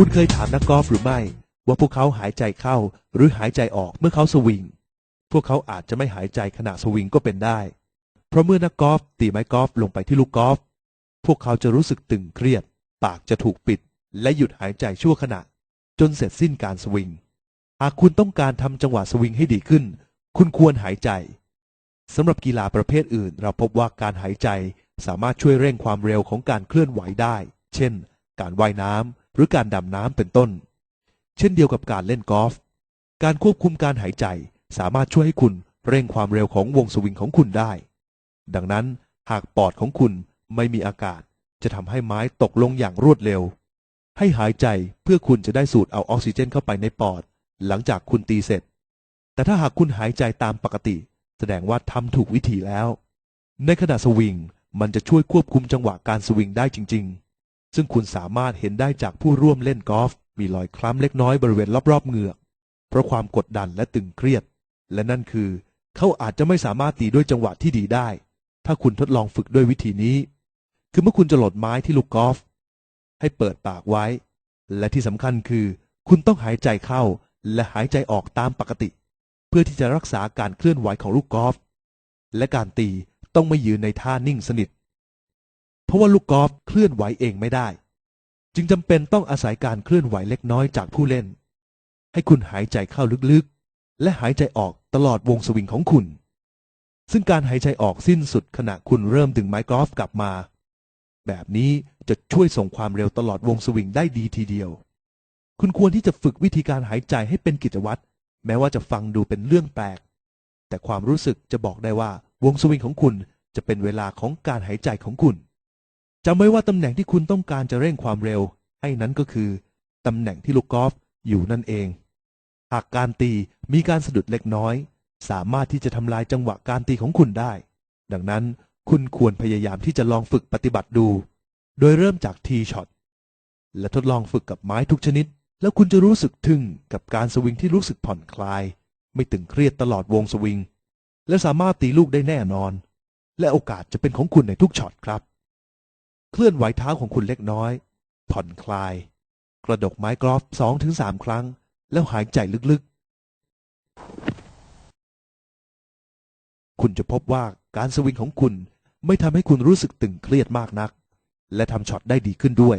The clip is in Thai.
คุณเคยถามนักกอล์ฟหรือไม่ ว่าพวกเขาหายใจเข้าหรือหายใจออกเมื่อเขาสวิง พวกเขาอาจจะไม่หายใจขณะสวิงก็เป็นได้ เพราะเมื่อนักกอล์ฟตีไม้กอล์ฟลงไปที่ลูกกอล์ฟพวกเขาจะรู้สึกตึงเครียด ปากจะถูกปิด และหยุดหายใจชั่วขณะ จนเสร็จสิ้นการสวิง หากคุณต้องการทำจังหวะสวิงให้ดีขึ้น คุณควรหายใจสำหรับกีฬาประเภทอื่น เราพบว่าการหายใจสามารถช่วยเร่งความเร็วของการเคลื่อนไหวได้ เช่น การว่ายน้ำ หรือการดำน้ำเป็นต้น เช่นเดียวกับการเล่นกอล์ฟการควบคุมการหายใจสามารถช่วยให้คุณเร่งความเร็วของวงสวิงของคุณได้ ดังนั้นหากปอดของคุณไม่มีอากาศ จะทำให้ไม้ตกลงอย่างรวดเร็ว ให้หายใจเพื่อคุณจะได้สูดเอาออกซิเจนเข้าไปในปอด หลังจากคุณตีเสร็จ แต่ถ้าหากคุณหายใจตามปกติ แสดงว่าทำถูกวิธีแล้ว ในขณะสวิงมันจะช่วยควบคุมจังหวะการสวิงได้จริง ๆ ซึ่งคุณสามารถเห็นได้จากผู้ร่วมเล่นกอล์ฟมีรอยคล้ำเล็กน้อยบริเวณรอบๆเหงือก เพราะความกดดันและตึงเครียด และนั่นคือ เขาอาจจะไม่สามารถตีด้วยจังหวะที่ดีได้ ถ้าคุณทดลองฝึกด้วยวิธีนี้ คือเมื่อคุณจะหลดไม้ที่ลูกกอล์ฟให้เปิดปากไว้ และที่สำคัญคือ คุณต้องหายใจเข้าและหายใจออกตามปกติ เพื่อที่จะรักษาการเคลื่อนไหวของลูกกอล์ฟและการตีต้องไม่ยืนในท่านิ่งสนิท เพราะว่าลูกกอล์ฟเคลื่อนไหวเองไม่ได้ จึงจำเป็นต้องอาศัยการเคลื่อนไหวเล็กน้อยจากผู้เล่น ให้คุณหายใจเข้าลึกๆ และหายใจออกตลอดวงสวิงของคุณ ซึ่งการหายใจออกสิ้นสุดขณะคุณเริ่มดึงไม้กอล์ฟกลับมา แบบนี้จะช่วยส่งความเร็วตลอดวงสวิงได้ดีทีเดียว คุณควรที่จะฝึกวิธีการหายใจให้เป็นกิจวัตรแม้ว่าจะฟังดูเป็นเรื่องแปลก แต่ความรู้สึกจะบอกได้ว่าวงสวิงของคุณจะเป็นเวลาของการหายใจของคุณ จำไว้ว่าตำแหน่งที่คุณต้องการจะเร่งความเร็ว ให้นั้นก็คือ ตำแหน่งที่ลูกกอล์ฟอยู่นั่นเอง หากการตีมีการสะดุดเล็กน้อย สามารถที่จะทำลายจังหวะการตีของคุณได้ ดังนั้นคุณควรพยายามที่จะลองฝึกปฏิบัติดู โดยเริ่มจากทีช็อตและทดลองฝึกกับไม้ทุกชนิด แล้วคุณจะรู้สึกทึ่งกับการสวิงที่รู้สึกผ่อนคลาย ไม่ตึงเครียดตลอดวงสวิง และสามารถตีลูกได้แน่นอน และโอกาสจะเป็นของคุณในทุกช็อตครับ เคลื่อนไหวเท้าของคุณเล็กน้อย ผ่อนคลาย กระดกไม้กอล์ฟสองถึงสามครั้ง แล้วหายใจลึกๆ คุณจะพบว่าการสวิงของคุณไม่ทำให้คุณรู้สึกตึงเครียดมากนัก และทำช็อตได้ดีขึ้นด้วย